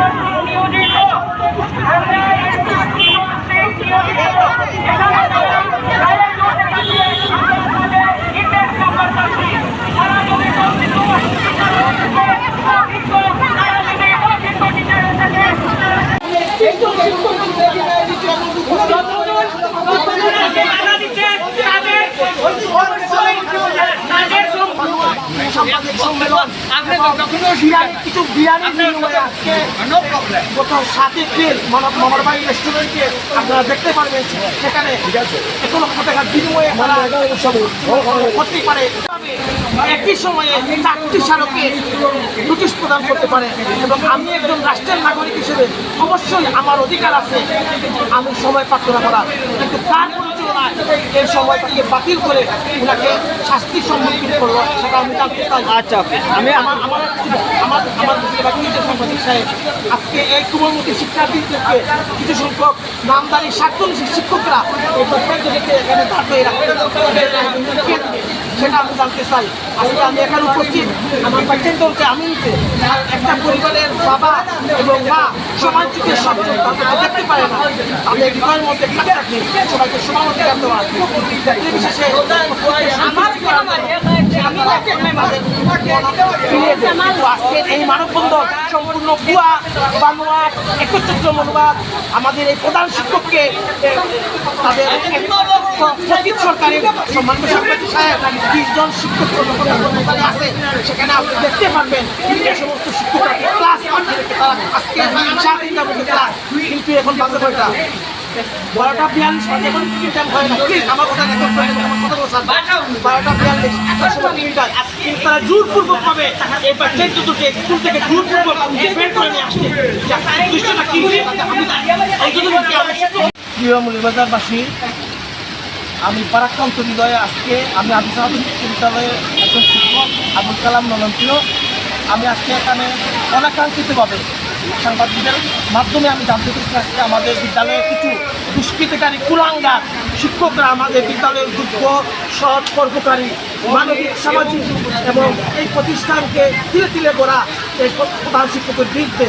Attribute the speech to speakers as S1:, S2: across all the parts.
S1: 우리 오늘도
S2: বিরিয়ানি কিছু বিরিয়ানি আজকে এপ্রিল মানব মামারবাড়ি রেস্টুরেন্টে আপনারা দেখতে পারবেন। সেখানে এখনও লক্ষ টাকার বিনিময়ে তারা করতেই পারে একই সময়ে চারটি স্মারকে নোটিশ প্রদান করতে পারে এবং আমি একজন রাষ্ট্রের নাগরিক হিসেবে অবশ্যই আমার অধিকার আছে আমি সময় প্রার্থনা করার। কিন্তু তার পরিচালনায় এই সময়টাকে বাতিল করে ওনাকে শাস্তির সম্মুখীন করব সেটা আমি জানতে চাই।
S3: আচ্ছা
S2: আমি আমার আমার আমার আমার সাংবাদিক সাহেব আজকে এই কুমলমুখী শিক্ষার্থীদেরকে কিছু সংখ্যক নামদারি স্বার্থনীতি শিক্ষকরা এই প্রত্যেকজনকে এখানে দাঁড়িয়ে রাখতে সেটা আমি জানতে চাই। আজকে আমি এখানে উপস্থিত। আমার বাচ্চাদেরকে আমি একটা পরিবারের বাবা এবং মা সমাজ যুগে সবজন দেখতে পারে না। তাদের হৃদয়ের মধ্যে কাজ রাখে সবাইকে সমান অধিকার আমার সম্পূর্ণ ভুয়া, বানোয়াট, একত্রিত মনোবাদ। আমাদের এই প্রধান শিক্ষককে তাদের সরকারের সম্মানিত সাংবাদিক সাহেব বিশ জন শিক্ষক কর্মচারী আছে সেখানে আপনি দেখতে পারবেন সমস্ত শিক্ষকরা ক্লাস তারা আজকে সাড়ে তিনটা বসে ক্লাস কিন্তু এখন কয়টা? বারোটা বিয়াল্লিশ এখন টাইম হয় না? প্লিজ আমার কথা রেকর্ড করে আমার কথা বলছেন বারোটা বিয়াল্লিশ একটা সময় টাইম কিন্তু তারা জোরপূর্বক ভাবে এই বাচ্চাদের দুটোকে স্কুল থেকে জোরপূর্বক বের করে নিয়ে আসছে। দৃশ্যটা কি এই জন্য প্রিয় মৌলিবাজারবাসী আমি পারাক্রান্ত হৃদয়ে আজকে আমি সাহাদুল বিশ্ববিদ্যালয়ের একজন শিক্ষক আবুল কালাম নলন্তীয় আমি আজকে এখানে অনাকাঙ্ক্ষিতভাবে সাংবাদিকদের মাধ্যমে আমি জানতে পেরেছি আজকে আমাদের বিদ্যালয়ে কিছু দুষ্কৃতিকারী, কুলাঙ্গার শিক্ষকরা আমাদের বিদ্যালয়ের যোগ্য সৎ, কর্মকারী, মানবিক, সামাজিক এবং এই প্রতিষ্ঠানকে তিলে তিলে গড়া এই প্রধান শিক্ষকের বিরুদ্ধে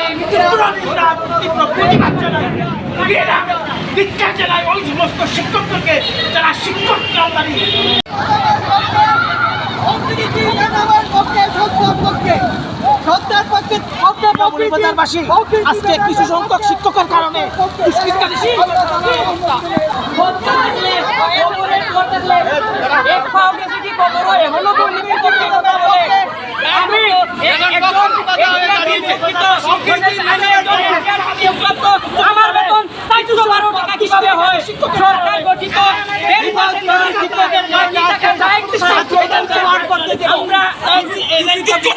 S2: এই নীতির তীব্র প্রতিবাদ জানাই। ধিক্কার জানাই ওই সমস্ত শিক্ষকদেরকে যারা শিক্ষক আজকে কিছু সংখ্যক শিক্ষকের কারণে দুষ্কৃতকারী
S3: আমার বেতন চারশো বারো টাকা কীভাবে হয় সরকার গঠিত আমরা শিক্ষক